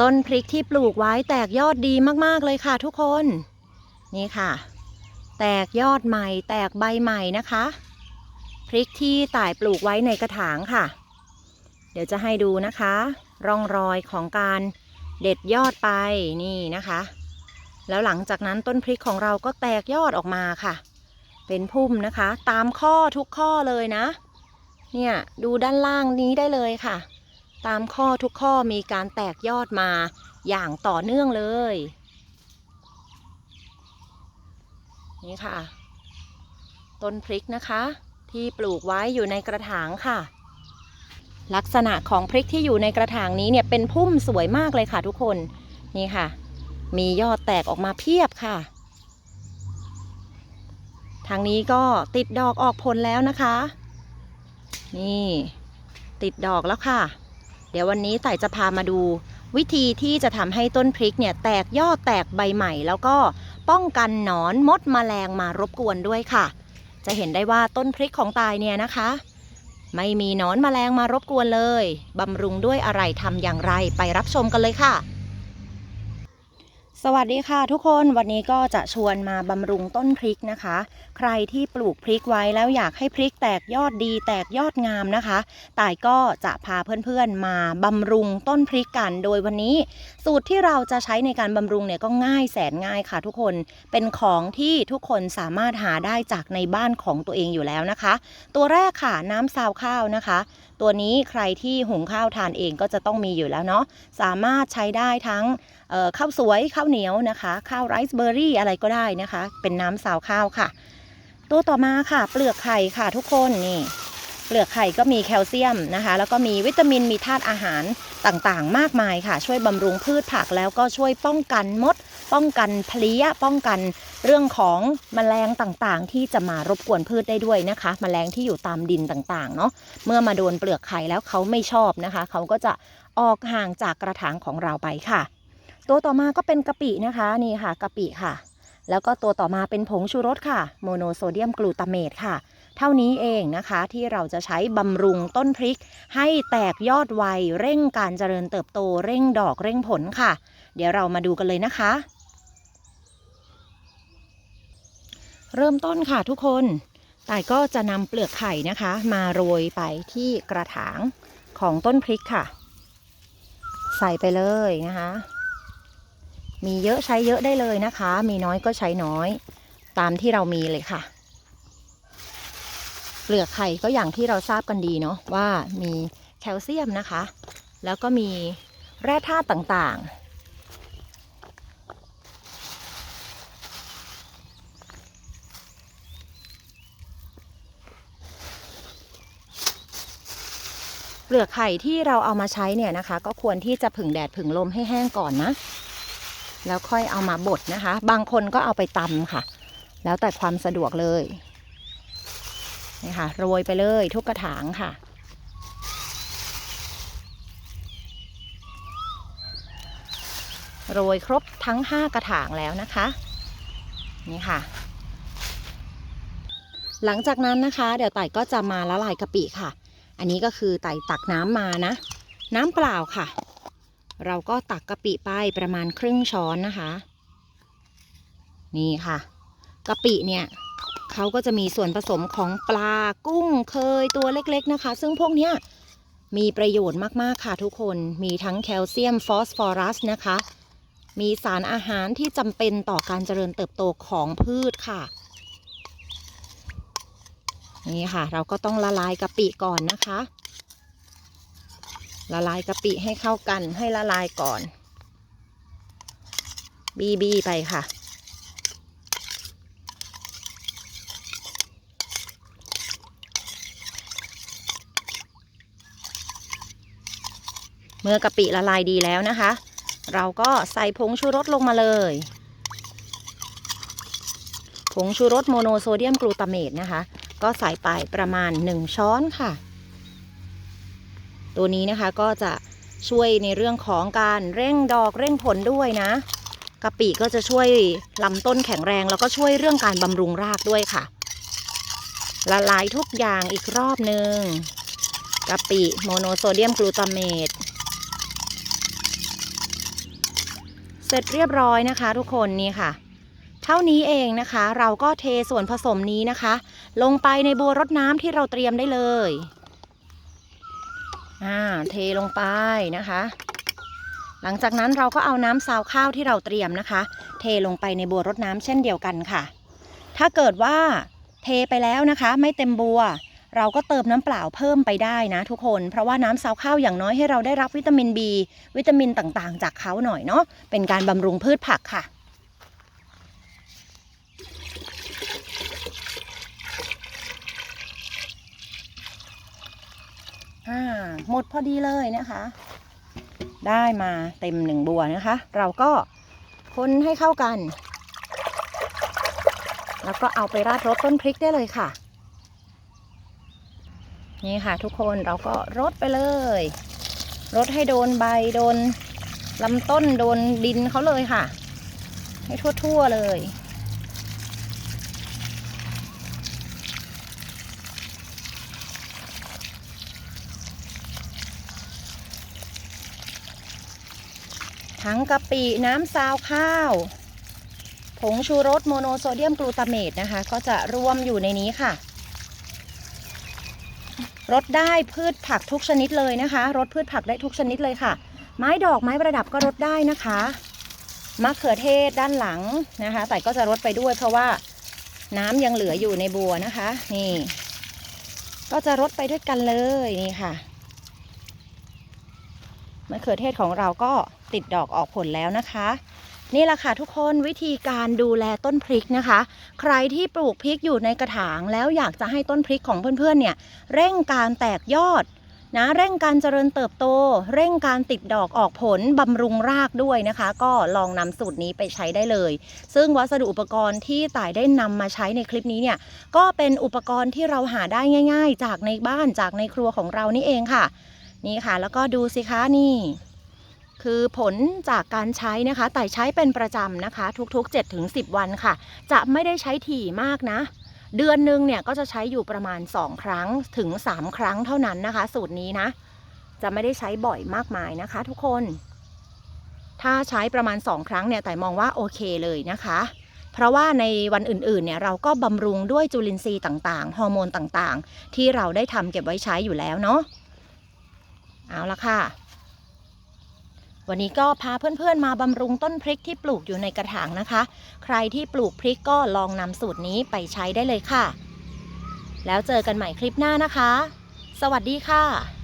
ต้นพริกที่ปลูกไว้แตกยอดดีมากๆเลยค่ะทุกคน นี่ค่ะ แตกยอดใหม่ แตกใบใหม่นะคะ พริกที่ต่ายปลูกไว้ในกระถางค่ะ เดี๋ยวจะให้ดูนะคะ ร่องรอยของการเด็ดยอดไปนี่นะคะ แล้วหลังจากนั้นต้นพริกของเราก็แตกยอดออกมาค่ะ เป็นพุ่มนะคะ ตามข้อทุกข้อเลยนะ เนี่ยดูด้านล่างนี้ได้เลยค่ะ ตามข้อทุกข้อมีการแตกยอดมาอย่างต่อเนื่องเลย นี่ค่ะ ต้นพริกนะคะ ที่ปลูกไว้อยู่ในกระถางค่ะ ลักษณะของพริกที่อยู่ในกระถางนี้เนี่ยเป็นพุ่มสวยมากเลยค่ะทุกคน นี่ค่ะ มียอดแตกออกมาเพียบค่ะ ทางนี้ก็ติดดอกออกผลแล้วนะคะ นี่ ติดดอกแล้วค่ะ เดี๋ยววันนี้ไต่จะพามาดู วิธีที่จะทำให้ต้นพริกเนี่ยแตกยอดแตกใบใหม่ แล้วก็ป้องกันหนอนมดมแมลงมารบกวนด้วยค่ะ จะเห็นได้ว่าต้นพริกของตายเนี่ยนะคะ ไม่มีหนอนแมลงมารบกวนเลยบำรุงด้วยอะไรทำอย่างไรไปรับชมกันเลยค่ะ สวัสดีค่ะทุกคนวันนี้ก็จะชวนมาบำรุงต้นพริกนะคะ ใครที่ปลูกพริกไว้แล้วอยากให้พริกแตกยอดดีแตกยอดงามนะคะต่ายก็จะพาเพื่อนๆมาบำรุงต้นพริกกัน โดยวันนี้ สูตรที่เราจะใช้ในการบำรุงเนี่ยก็ง่ายแสนง่ายค่ะทุกคนเป็นของที่ทุกคนสามารถหาได้จากในบ้านของตัวเองอยู่แล้วนะคะ ตัวแรกค่ะน้ำซาวข้าวนะคะ ตัวนี้ใครที่หุงข้าวทานเองก็จะต้องมีอยู่แล้วเนาะสามารถใช้ได้ทั้งข้าวสวยข้าวเหนียวนะคะ ข้าวไรซ์เบอร์รี่อะไรก็ได้นะคะ เป็นน้ำสาวข้าวค่ะ ตัวต่อมาค่ะ เปลือกไข่ค่ะทุกคนนี่ เปลือกไข่ก็มีแคลเซียมนะคะ แล้วก็มีวิตามินมีธาตุอาหารต่างๆ มากมายค่ะ ช่วยบำรุงพืชผักแล้วก็ช่วยป้องกันมด ป้องกันเพลี้ยป้องกันเรื่องของแมลงต่างๆ ที่จะมารบกวนพืชได้ด้วยนะคะแมลงที่อยู่ตามดินต่างๆเนาะเมื่อมาโดนเปลือกไข่แล้วเขาไม่ชอบนะคะ เขาก็จะออกห่างจากกระถางของเราไปค่ะ ตัวต่อมาก็เป็นกะปินะคะนี่ค่ะกะปิค่ะ แล้วก็ตัวต่อมาเป็นผงชูรสค่ะ โมโนโซเดียมกลูตาเมตค่ะ เท่านี้เองนะคะที่เราจะใช้บำรุงต้นพริก ให้แตกยอดไวเร่งการเจริญเติบโตเร่งดอกเร่งผลค่ะ เดี๋ยวเรามาดูกันเลยนะคะ เริ่มต้นค่ะทุกคนต่ายก็จะนำเปลือกไข่นะคะ มาโรยไปที่กระถางของต้นพริกค่ะ ใส่ไปเลยนะคะ มีเยอะใช้เยอะได้เลยนะคะ มีน้อยก็ใช้น้อย ตามที่เรามีเลยค่ะ ลือกไข่ก็อย่างที่เราทราบกันดีเนาะว่ามีแคลเซียมนะคะ แล้วก็มีแร่ธาตุต่างๆ เปลือกไข่ที่เราเอามาใช้เนี่ยนะคะ ก็ควรที่จะผึ่งแดดผึ่งลมให้แห้งก่อนนะ แล้วค่อยเอามาบดนะคะ บางคนก็เอาไปตำค่ะ แล้วแต่ความสะดวกเลย นี่ค่ะโรยไปเลยทุกกระถางค่ะ โรยครบทั้ง 5 กระถางแล้วนะคะ นี่ค่ะ หลังจากนั้นนะคะ เดี๋ยวไต่ก็จะมาละลายกะปิค่ะ อันนี้ก็คือไต่ตักน้ำมานะ น้ำเปล่าค่ะ เราก็ตักกะปิไปประมาณครึ่งช้อนนะคะ นี่ค่ะกะปิเนี่ย เขาก็จะมีส่วนผสมของปลากุ้งเคยตัวเล็กๆนะคะ ซึ่งพวกเนี้ยมีประโยชน์มากๆค่ะทุกคนมีทั้งแคลเซียมฟอสฟอรัสนะคะ มีสารอาหารที่จำเป็นต่อการเจริญเติบโตของพืชค่ะ นี่ค่ะ เราก็ต้องละลายกะปิก่อนนะคะ ละลายกะปิให้เข้ากันให้ละลายก่อน บีบีไปค่ะ เมื่อกะปิละลายดีแล้วนะคะ เราก็ใส่ผงชูรสลงมาเลย ผงชูรสโมโนโซเดียมกลูตาเมตนะคะ ก็ใส่ไปประมาณ 1 ช้อนค่ะ ตัวนี้นะคะก็จะช่วยในเรื่องของการเร่งดอกเร่งผลด้วยนะกะปิก็จะช่วยลำต้นแข็งแรง แล้วก็ช่วยเรื่องการบำรุงรากด้วยค่ะ ละลายทุกอย่างอีกรอบหนึ่งกะปิโมโนโซเดียมกลูตาเมต เสร็จเรียบร้อยนะคะ ทุกคนนี่ค่ะ เท่านี้เองนะคะ เราก็เทส่วนผสมนี้นะคะ ลงไปในบัวรดน้ำที่เราเตรียมได้เลยอ่าเทลงไปนะคะ หลังจากนั้นเราก็เอาน้ำซาวข้าวที่เราเตรียมนะคะ เทลงไปในบัวรดน้ำเช่นเดียวกันค่ะ ถ้าเกิดว่าเทไปแล้วนะคะ ไม่เต็มบัว เราก็เติมน้ำเปล่าเพิ่มไปได้นะทุกคน เพราะว่าน้ำซาวข้าวอย่างน้อยให้เราได้รับวิตามิน B วิตามินต่างๆ จากเขาหน่อยเนาะเป็นการบำรุงพืชผักค่ะอ่าหมดพอดีเลยนะคะ ได้มาเต็มหนึ่งบัวนะคะ เราก็คนให้เข้ากัน แล้วก็เอาไปราดรสต้นพริกได้เลยค่ะ นี่ค่ะทุกคนเราก็รดไปเลยรดให้โดนใบโดนลำต้นโดนดินเขาเลยค่ะ ให้ทั่วๆเลยทั้งกะปิน้ำซาวข้าว ผงชูรสโมโนโซเดียมกลูตาเมตนะคะ ก็จะรวมอยู่ในนี้ค่ะ รดได้พืชผักทุกชนิดเลยนะคะรดพืชผักได้ทุกชนิดเลยค่ะ ไม้ดอกไม้ประดับก็รดได้นะคะมะเขือเทศด้านหลังนะคะแต่ก็จะรดไปด้วยเพราะว่าน้ำยังเหลืออยู่ในบัวนะคะ นี่ ก็จะรดไปด้วยกันเลยนี่ค่ะมะเขือเทศของเราก็ติดดอกออกผลแล้วนะคะ นี่แหละค่ะทุกคนวิธีการดูแลต้นพริกนะคะ ใครที่ปลูกพริกอยู่ในกระถาง แล้วอยากจะให้ต้นพริกของเพื่อนๆเนี่ยเร่งการแตกยอดนะเร่งการเจริญเติบโต เร่งการติดดอกออกผลบำรุงรากด้วยนะคะ ก็ลองนำสูตรนี้ไปใช้ได้เลย ซึ่งวัสดุอุปกรณ์ที่ต่ายได้นำมาใช้ในคลิปนี้เนี่ยก็เป็นอุปกรณ์ที่เราหาได้ง่าย ๆ จากในบ้านจากในครัวของเรานี่เองค่ะ นี่ค่ะ แล้วก็ดูสิคะนี่ คือผลจากการใช้นะคะ แต่ใช้เป็นประจำนะคะ ทุกๆ 7-10 วันค่ะ จะไม่ได้ใช้ถี่มากนะ เดือนหนึ่งเนี่ยก็จะใช้อยู่ประมาณ 2 ครั้งถึง 3 ครั้งเท่านั้นนะคะ สูตรนี้นะ จะไม่ได้ใช้บ่อยมากมายนะคะ ทุกคน ถ้าใช้ประมาณ 2 ครั้งเนี่ยแต่มองว่าโอเคเลยนะคะ เพราะว่าในวันอื่นๆเนี่ยเราก็บำรุงด้วยจุลินทรีย์ต่างๆ ฮอร์โมนต่างๆ ที่เราได้ทำเก็บไว้ใช้อยู่แล้วเนาะเอาละค่ะ วันนี้ก็พาเพื่อนๆมาบำรุงต้นพริกที่ปลูกอยู่ในกระถางนะคะ ใครที่ปลูกพริกก็ลองนำสูตรนี้ไปใช้ได้เลยค่ะ แล้วเจอกันใหม่คลิปหน้านะคะ สวัสดีค่ะ